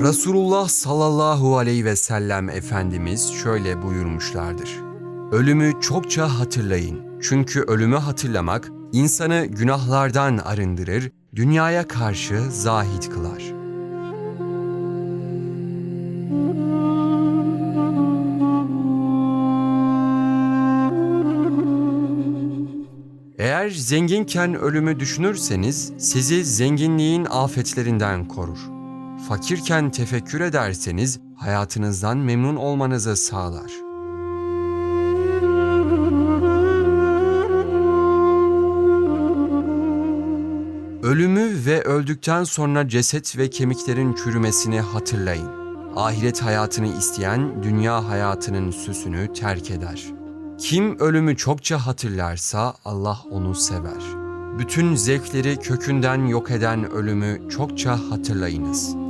Resulullah sallallahu aleyhi ve sellem Efendimiz şöyle buyurmuşlardır. Ölümü çokça hatırlayın. Çünkü ölümü hatırlamak insanı günahlardan arındırır, dünyaya karşı zahid kılar. Eğer zenginken ölümü düşünürseniz sizi zenginliğin afetlerinden korur. Fakirken tefekkür ederseniz hayatınızdan memnun olmanızı sağlar. Ölümü ve öldükten sonra ceset ve kemiklerin çürümesini hatırlayın. Ahiret hayatını isteyen dünya hayatının süsünü terk eder. Kim ölümü çokça hatırlarsa Allah onu sever. Bütün zevkleri kökünden yok eden ölümü çokça hatırlayınız.